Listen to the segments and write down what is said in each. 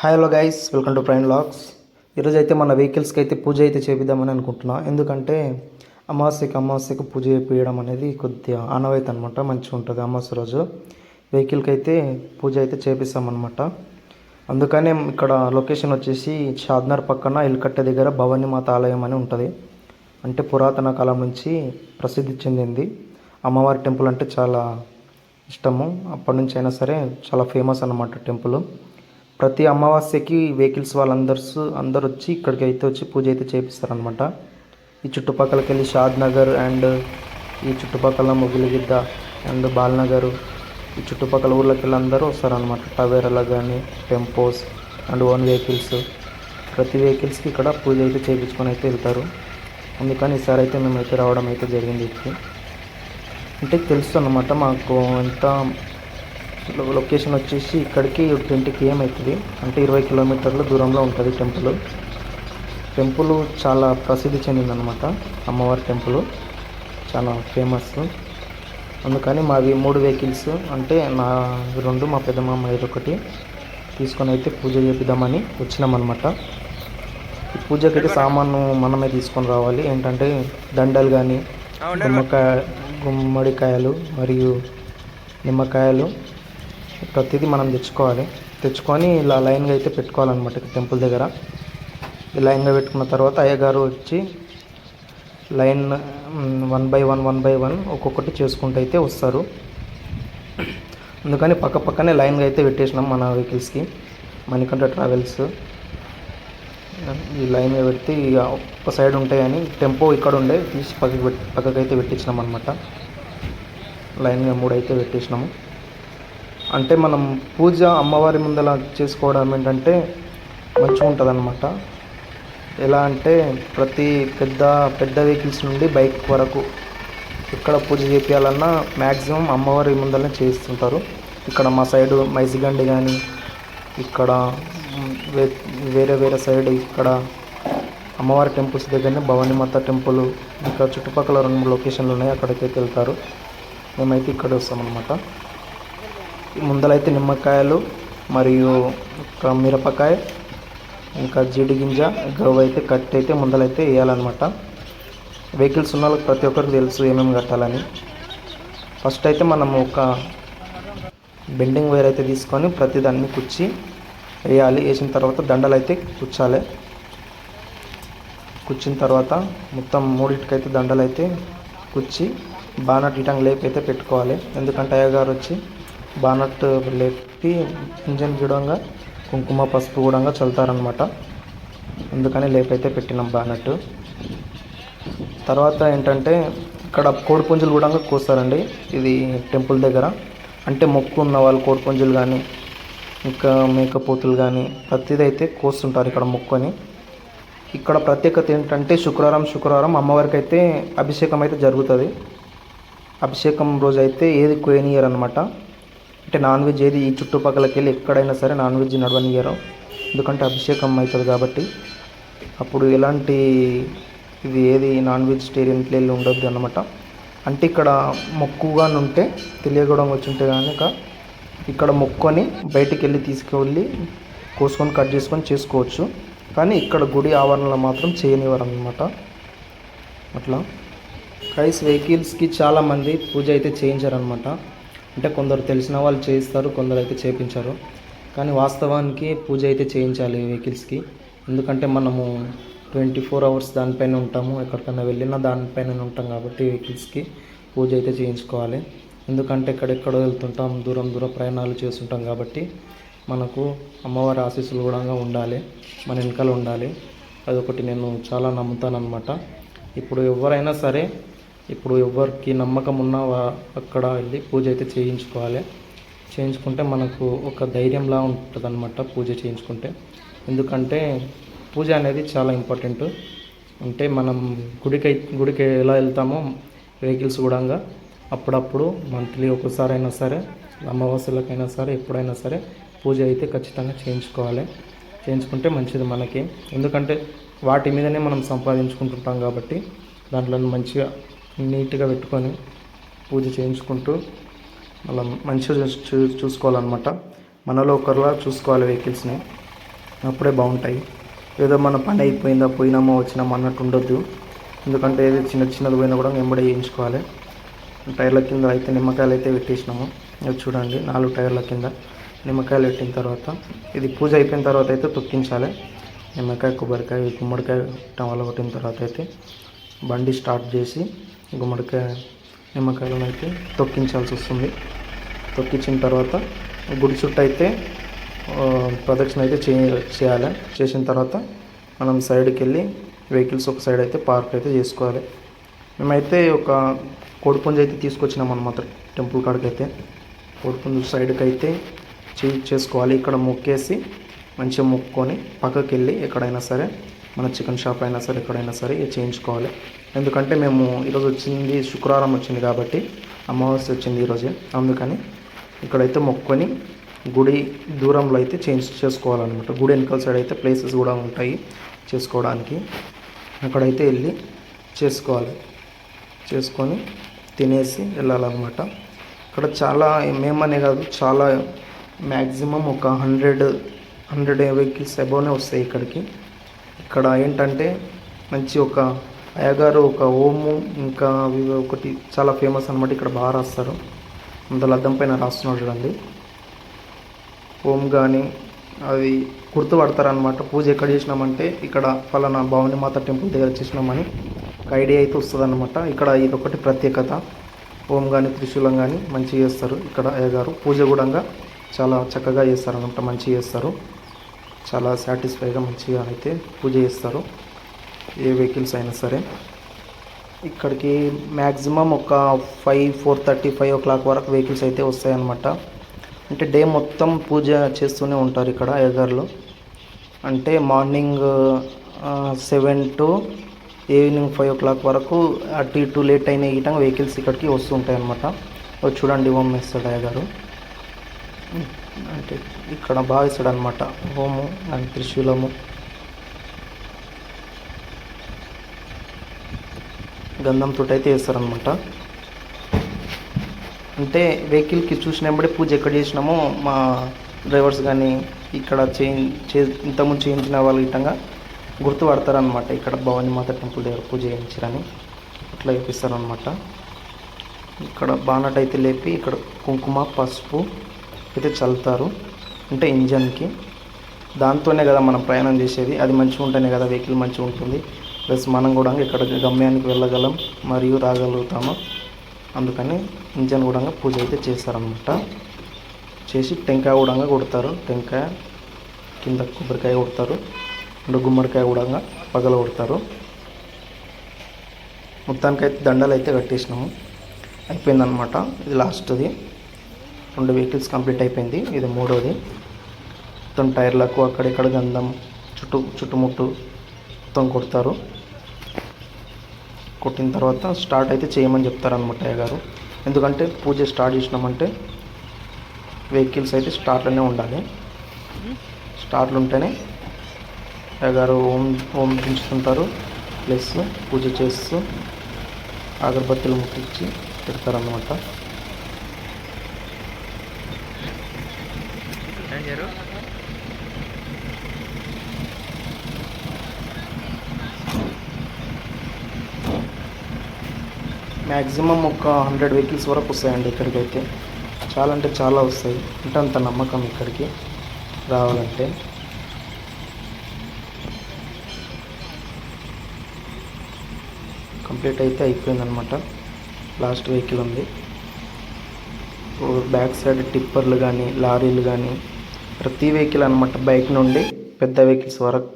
Hi hello guys welcome to Prime Locks ఈరోజు అయితే మన వెహికల్స్కి అయితే పూజ అయితే చేపిద్దామని అనుకుంటున్నాం. ఎందుకంటే అమావాస్యకి అమావాస్యకు పూజ చేపించడం అనేది కొద్దిగా ఆనవాయితీ అనమాట మంచిగా ఉంటుంది అమావాస్య రోజు. వెహికల్కి అయితే పూజ అయితే చేపిస్తామన్నమాట. అందుకనే ఇక్కడ లొకేషన్ వచ్చేసి షాద్నర్ పక్కన ఇల్కట్ట దగ్గర భవానీ మాత ఆలయం అని ఉంటుంది. అంటే పురాతన కాలం నుంచి ప్రసిద్ధి చెందింది. అమ్మవారి టెంపుల్ అంటే చాలా ఇష్టము. అప్పటి నుంచి అయినా సరే చాలా ఫేమస్ అన్నమాట టెంపుల్. ప్రతి అమావాస్యకి వెహికల్స్ వాళ్ళందరూ అందరు వచ్చి ఇక్కడికి అయితే వచ్చి పూజ అయితే చేపిస్తారనమాట ఈ చుట్టుపక్కలకి వెళ్ళి షాద్ నగర్ అండ్ ఈ చుట్టుపక్కల మొగిలిగిద్ద అండ్ బాల్నగర్ ఈ చుట్టుపక్కల ఊర్లోకి వెళ్ళి అందరూ వస్తారనమాట టవేరాలో కానీ టెంపోస్ అండ్ ఓన్ వెహికల్స్. ప్రతి వెహికల్స్కి ఇక్కడ పూజ అయితే చేయించుకొని అయితే వెళ్తారు. అందుకని ఈసారి అయితే మేమైతే రావడం అయితే జరిగింది ఇక్కడికి అంటే తెలుసు అన్నమాట మాకు ఎంత లొకేషన్ వచ్చేసి ఇక్కడికి ట్వంటీ కేఎం అవుతుంది. అంటే ఇరవై కిలోమీటర్ల దూరంలో ఉంటుంది టెంపుల్. టెంపుల్ చాలా ప్రసిద్ధి చెందిందనమాట అమ్మవారి టెంపుల్. చాలా ఫేమస్ అందుకని మావి మూడు వెహికల్స్ అంటే నా రెండు మా పెద్ద మామ ఒకటి తీసుకొని అయితే పూజ చేపిద్దామని వచ్చినామన్నమాట. ఈ పూజకైతే సామాను మనమే తీసుకొని రావాలి. ఏంటంటే దండలు కానీ గుమ్మకాయ గుమ్మడికాయలు మరియు నిమ్మకాయలు ప్రతిదీ మనం తెచ్చుకోవాలి. తెచ్చుకొని ఇలా లైన్గా అయితే పెట్టుకోవాలన్నమాట టెంపుల్ దగ్గర. ఈ లైన్గా పెట్టుకున్న తర్వాత అయ్యగారు వచ్చి line one by one one by one ఒక్కొక్కటి చేసుకుంటూ అయితే వస్తారు. అందుకని పక్క పక్కనే లైన్గా అయితే పెట్టేసినాం మన వెహికల్స్కి. మణికంఠ ట్రావెల్స్. ఈ లైన్గా పెడితే ఇక ఒక్క సైడ్ ఉంటాయని టెంపో ఇక్కడ ఉండే తీసి పక్కకి పెట్టి పక్కకి అయితే పెట్టించినాం అనమాట లైన్గా మూడు అయితే పెట్టేసినాము. అంటే మనం పూజ అమ్మవారి ముందర చేసుకోవడం ఏంటంటే మంచిగా ఉంటుంది అనమాట ఎలా అంటే ప్రతి పెద్ద పెద్ద వెహికల్స్ నుండి బైక్ వరకు ఎక్కడ పూజ చేపించాలన్నా మ్యాక్సిమం అమ్మవారి ముందరనే చేస్తుంటారు ఇక్కడ మా సైడు మైసిగండి కానీ ఇక్కడ వేరే వేరే సైడ్ ఇక్కడ అమ్మవారి టెంపుల్స్ దగ్గరనే భవానీ మాత టెంపుల్ ఇంకా చుట్టుపక్కల రెండు మూడు లొకేషన్లు ఉన్నాయి అక్కడికైతే వెళ్తారు. మేమైతే ఇక్కడ వస్తామన్నమాట. ముందలైతే నిమ్మకాయలు మరియు ఒక మిరపకాయ ఇంకా జీడి గింజ గవ్వ అయితే కట్టి అయితే ముందలైతే వేయాలన్నమాట. వెహికల్స్ ఉన్న వాళ్ళకి ప్రతి ఒక్కరికి తెలుసు ఏమేమి కట్టాలని. ఫస్ట్ అయితే మనం ఒక బెండింగ్ వైర్ అయితే తీసుకొని ప్రతి దాన్ని కుచ్చి వేయాలి. వేసిన తర్వాత దండలు అయితే కుచ్చాలి. కుచ్చిన తర్వాత మొత్తం మూడింటికైతే దండలు అయితే కుచ్చి బాగా టీటంగ్ లేపైతే అయితే పెట్టుకోవాలి. ఎందుకంటే అయ్యగారు వచ్చి బానట్ లేపి ఇంజన్ గిడంగా కుంకుమ పసుపు కూడా చల్లుతారనమాట అందుకని లేపైతే పెట్టినాం బానట్ తర్వాత ఏంటంటే ఇక్కడ కోడిపుంజులు కూడా కోస్తారండి. ఇది టెంపుల్ దగ్గర. అంటే మొక్కు ఉన్న వాళ్ళు కోడిపుంజులు కానీ ఇంకా మేకపోతులు కానీ ప్రతిదైతే అయితే కోస్తుంటారు ఇక్కడ మొక్కుని. ఇక్కడ ప్రత్యేకత ఏంటంటే శుక్రవారం శుక్రవారం అమ్మవారికి అయితే అభిషేకం అయితే జరుగుతుంది. అభిషేకం రోజు అయితే ఏది కోయనియర్ అనమాట అంటే నాన్ వెజ్ ఏది ఈ చుట్టుపక్కలకి వెళ్ళి ఎక్కడైనా సరే నాన్ వెజ్ నడవనియరు ఎందుకంటే అభిషేకం అవుతుంది కాబట్టి. అప్పుడు ఎలాంటి ఇది ఏది నాన్ వెజిటేరియన్ ప్లేలు ఉండొద్దు అనమాట అంటే ఇక్కడ మొక్కుగా ఉంటే తెలియకూడం వచ్చి ఉంటే కనుక ఇక్కడ మొక్కుని బయటికి వెళ్ళి తీసుకువెళ్ళి కోసుకొని కట్ చేసుకొని చేసుకోవచ్చు. కానీ ఇక్కడ గుడి ఆవరణలో మాత్రం చేయనివారు అనమాట అట్లా కైస్ వెహికల్స్కి చాలామంది పూజ అయితే చేయించారనమాట అంటే కొందరు తెలిసిన వాళ్ళు చేయిస్తారు కొందరు అయితే చేయించారు కానీ వాస్తవానికి పూజ అయితే చేయించాలి వెహికల్స్కి. ఎందుకంటే మనము ట్వంటీ ఫోర్ అవర్స్ దానిపైన ఉంటాము. ఎక్కడికైనా వెళ్ళినా దానిపైన ఉంటాం కాబట్టి వెహికల్స్కి పూజ అయితే చేయించుకోవాలి. ఎందుకంటే ఎక్కడెక్కడో వెళ్తుంటాం దూరం దూరం ప్రయాణాలు చేస్తుంటాం కాబట్టి మనకు అమ్మవారి ఆశీస్సులు కూడా ఉండాలి. మన వెనకాల ఉండాలి. అదొకటి నేను చాలా నమ్ముతాను అనమాట ఇప్పుడు ఎవరైనా సరే ఇప్పుడు ఎవరికి నమ్మకం ఉన్నా అక్కడ వెళ్ళి పూజ అయితే చేయించుకోవాలి. చేయించుకుంటే మనకు ఒక ధైర్యంలా ఉంటుంది అనమాట పూజ చేయించుకుంటే. ఎందుకంటే పూజ అనేది చాలా ఇంపార్టెంట్. అంటే మనం గుడికి గుడికి ఎలా వెళ్తామో వెహికల్స్ కూడా అప్పుడప్పుడు మంత్లీ ఒకసారి అయినా సరే అమావాస్యలకైనా సరే ఎప్పుడైనా సరే పూజ అయితే ఖచ్చితంగా చేయించుకోవాలి. చేయించుకుంటే మంచిది మనకి. ఎందుకంటే వాటి మీదనే మనం సంపాదించుకుంటుంటాం కాబట్టి దాంట్లో మంచిగా నీట్గా పెట్టుకొని పూజ చేయించుకుంటూ మళ్ళీ మంచిగా చూ చూసుకోవాలన్నమాట. మనలో ఒకరిలా చూసుకోవాలి వెహికల్స్ని. అప్పుడే బాగుంటాయి. ఏదో మన పని అయిపోయిందా పోయినామో వచ్చినామో అన్నట్టు ఉండొద్దు. ఎందుకంటే ఏదో చిన్న చిన్నది పోయినా కూడా వెంబడి వేయించుకోవాలి టైర్ల కింద అయితే నిమ్మకాయలు అయితే పెట్టేసినాము. అది చూడండి నాలుగు టైర్ల కింద నిమ్మకాయలు పెట్టిన తర్వాత ఇది పూజ అయిపోయిన తర్వాత అయితే తొక్కించాలి. నిమ్మకాయ కొబ్బరికాయ గుమ్మడికాయ టమాలో కొట్టిన తర్వాత అయితే బండి స్టార్ట్ చేసి గుమ్మడికాయ నిమ్మకాయలను అయితే తొక్కించాల్సి వస్తుంది. తొక్కించిన తర్వాత గుడి చుట్టూ అయితే ప్రదక్షిణ అయితే చే చేయాలి. చేసిన తర్వాత మనం సైడ్కి వెళ్ళి వెహికల్స్ ఒక సైడ్ అయితే పార్క్ అయితే చేసుకోవాలి. మేమైతే ఒక కోడిపుంజ అయితే తీసుకొచ్చినాం అనమాట టెంపుల్ కాడికి అయితే కోడిపుంజ సైడ్కి అయితే చే చేసుకోవాలి. ఇక్కడ మొక్కేసి మంచిగా మొక్కుకొని పక్కకి వెళ్ళి ఎక్కడైనా సరే మన చికెన్ షాప్ అయినా సరే ఎక్కడైనా సరే ఇవి చేయించుకోవాలి. ఎందుకంటే మేము ఈరోజు వచ్చింది శుక్రవారం వచ్చింది కాబట్టి అమావాస్య వచ్చింది ఈరోజే. అందుకని ఇక్కడైతే మొక్కుకొని గుడి దూరంలో అయితే చేంజ్ చేసుకోవాలన్నమాట. గుడి వెనకాల సైడ్ అయితే ప్లేసెస్ కూడా ఉంటాయి చేసుకోవడానికి. అక్కడైతే వెళ్ళి చేసుకోవాలి. చేసుకొని తినేసి వెళ్ళాలన్నమాట. ఇక్కడ చాలా మేమనే కాదు చాలా మ్యాక్సిమం ఒక హండ్రెడ్ హండ్రెడ్ వెహికల్స్ సెబోనే వస్తాయి ఇక్కడికి. ఇక్కడ ఏంటంటే మంచి ఒక అయ్యగారు ఒక ఓము ఇంకా అవి ఒకటి చాలా ఫేమస్ అనమాట ఇక్కడ బాగా రాస్తారు. అందులో అద్దం పైన రాస్తున్నారు చూడండి. ఓం కానీ అది గుర్తుపడతారనమాట పూజ ఎక్కడ చేసినామంటే ఇక్కడ ఫలానా భవాని మాత టెంపుల్ దగ్గర చేసినామని ఒక ఐడియా అయితే వస్తుంది ఇక్కడ ఇది ఒకటి ప్రత్యేకత. ఓం కానీ త్రిశూలం కానీ మంచిగా చేస్తారు. ఇక్కడ అయ్యగారు పూజ కూడా చాలా చక్కగా చేస్తారు అనమాట మంచిగా చేస్తారు. చాలా సాటిస్ఫైగా మంచిగా అయితే పూజ చేస్తారు ఏ వెహికల్స్ అయినా సరే. ఇక్కడికి మ్యాక్సిమం ఒక five four thirty five o'clock వరకు వెహికల్స్ అయితే వస్తాయన్నమాట. అంటే డే మొత్తం పూజ చేస్తూనే ఉంటారు ఇక్కడ అయ్యగారులు అంటే morning seven to evening five o'clock వరకు అటు ఇటు లేట్ అయిన ఈ వెహికల్స్ ఇక్కడికి వస్తూ ఉంటాయి అనమాట చూడండి ఓం వేస్తాడు అయ్యగారు అంటే ఇక్కడ బాగా ఇస్తాడు అనమాట హోము అండ్ త్రిశూలము. గంధంతో అయితే వేస్తారనమాట అంటే వెహికల్కి చూసినప్పుడే పూజ ఎక్కడ చేసినామో మా డ్రైవర్స్ కానీ ఇక్కడ చే ఇంతకుముందు చేయించిన వాళ్ళు ఇట్టంగా గుర్తుపడతారనమాట ఇక్కడ భవానీ మాత టెంపుల్ దగ్గర పూజ చేయించారని అట్లా చూపిస్తారనమాట ఇక్కడ బానట్ అయితే లేపి ఇక్కడ కుంకుమ పసుపు అయితే చల్లుతారు. అంటే ఇంజన్కి. దాంతోనే కదా మనం ప్రయాణం చేసేది. అది మంచిగా ఉంటేనే కదా వెహికల్ మంచిగా ఉంటుంది. ప్లస్ మనం కూడా ఇక్కడ గమ్యానికి వెళ్ళగలం మరియు రాగలుగుతాము. అందుకని ఇంజన్ కూడా పూజ అయితే చేస్తారనమాట చేసి టెంకాయ కూడా కొడతారు. టెంకాయ కింద కొబ్బరికాయ కొడతారు. అండ్ గుమ్మడికాయ కూడా పగల కొడతారు. మొత్తానికైతే దండలు అయితే కట్టేసినాము. అయిపోయిందనమాట ఇది లాస్ట్ది. రెండు వెహికల్స్ కంప్లీట్ అయిపోయింది. ఇది మూడోది. మొత్తం టైర్లకు అక్కడిక్కడ గంధం చుట్టూ చుట్టుముట్టు మొత్తం కొడతారు. కొట్టిన తర్వాత స్టార్ట్ అయితే చేయమని చెప్తారనమాట అయ్యగారు. ఎందుకంటే పూజ స్టార్ట్ చేసినామంటే వెహికల్స్ అయితే స్టార్ట్లోనే ఉండాలి. స్టార్ట్లు ఉంటేనే అయ్యగారు ఓం ఓం పెంచుతుంటారు ప్లస్ పూజ చేస్తూ అగరబత్తులు ముట్టించి పెడతారనమాట మ్యాక్సిమం ఒక హండ్రెడ్ వెహికల్స్ వరకు వస్తాయండి ఇక్కడికి అయితే చాలా అంటే చాలా వస్తాయి. అంటే అంత నమ్మకం ఇక్కడికి రావాలంటే. కంప్లీట్ అయితే అయిపోయిందనమాట లాస్ట్ వెహికల్ ఉంది. బ్యాక్ సైడ్ టిప్పర్లు కానీ లారీలు కానీ ప్రతి వెహికల్ అనమాట బైక్ నుండి పెద్ద వెహికల్స్ వరకు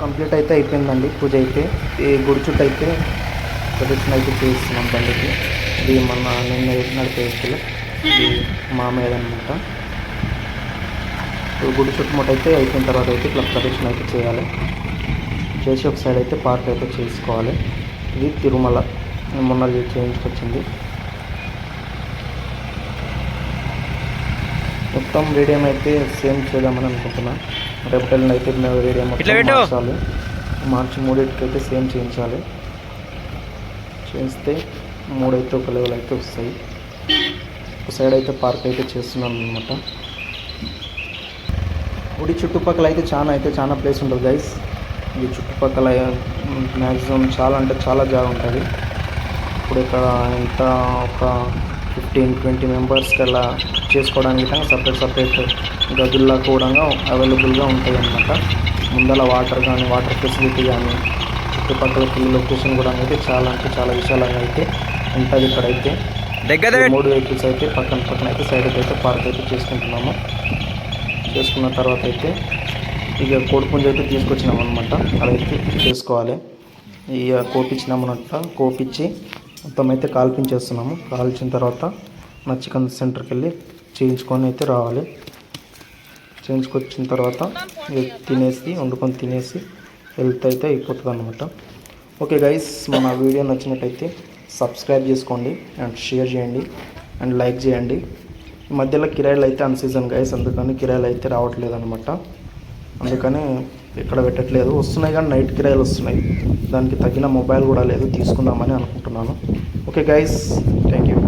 కంప్లీట్ అయితే అయిపోయిందండి. పూజ అయితే. ఈ గుడి చుట్టూ అయితే ప్రదక్షిణ అయితే చేస్తున్నాం బండికి. ఇది మన నిన్న నడిపే వ్యక్తులు ఇది మామయ్య అనమాట గుడి చుట్టుముట్ట అయితే అయిపోయిన తర్వాత అయితే ఇట్లా ప్రదక్షిణ అయితే చేయాలి. చేసి ఒక సైడ్ అయితే పార్క్ అయితే చేసుకోవాలి. ఇది తిరుమల. మొన్న చేయించుకొచ్చింది. మొత్తం వీడియో అయితే సేమ్ చేద్దామని అనుకుంటున్నాను రేపటి అయితే పెట్టు. మార్చాలి. మార్చి మూడింటికి అయితే సేమ్ చేయించాలి. చేస్తే మూడైతే ఒక లెవెల్ అయితే వస్తాయి. ఒక సైడ్ అయితే పార్క్ అయితే చేస్తున్నాను అనమాట గుడి చుట్టుపక్కల అయితే చాలా అయితే చాలా ప్లేస్ ఉంటుంది గైస్ ఈ చుట్టుపక్కల మ్యాక్సిమం చాలా అంటే చాలా జాగా ఉంటుంది. ఇప్పుడు ఇక్కడ ఎంత ఒక ఫిఫ్టీన్ ట్వంటీ మెంబర్స్కి అలా చేసుకోవడానికి సపరేట్ సపరేట్ గదుల్లో కూడా అవైలబుల్గా ఉంటాయి అన్నమాట ముందల వాటర్ కానీ వాటర్ ఫెసిలిటీ కానీ చుట్టుపక్కల లొకేషన్ కూడా అయితే చాలా అంటే చాలా విశాలంగా అయితే ఉంటుంది ఇక్కడైతే. దగ్గర మూడు వెహికల్స్ అయితే పక్కన పక్కన అయితే సైడ్ అయితే పార్క్ అయితే చేసుకుంటున్నాము. చేసుకున్న తర్వాత అయితే ఇక కోడిపుంజ అయితే తీసుకొచ్చినాం అనమాట అదైతే చేసుకోవాలి. ఇక కోపించినామన్నట్ట కోపించి మొత్తం అయితే కాల్పించేస్తున్నాము. కాల్చిన తర్వాత నా చికెన్ సెంటర్కి వెళ్ళి చేయించుకొని అయితే రావాలి. చేయించుకొచ్చిన తర్వాత తినేసి వండుకొని తినేసి హెల్త్ అయితే అయిపోతుంది అనమాట ఓకే గైస్ మన వీడియో నచ్చినట్టయితే సబ్స్క్రైబ్ చేసుకోండి అండ్ షేర్ చేయండి అండ్ లైక్ చేయండి. ఈ మధ్యలో కిరాయిలు అయితే అన్సీజన్ గైస్ అందుకని కిరాయిలు అయితే రావట్లేదు అనమాట అందుకని ఎక్కడ పెట్టట్లేదు. వస్తున్నాయి కానీ నైట్ కిరాయిలు వస్తున్నాయి. దానికి తగిన మొబైల్ కూడా లేదు తీసుకుందామని అనుకుంటున్నాను. Okay guys thank you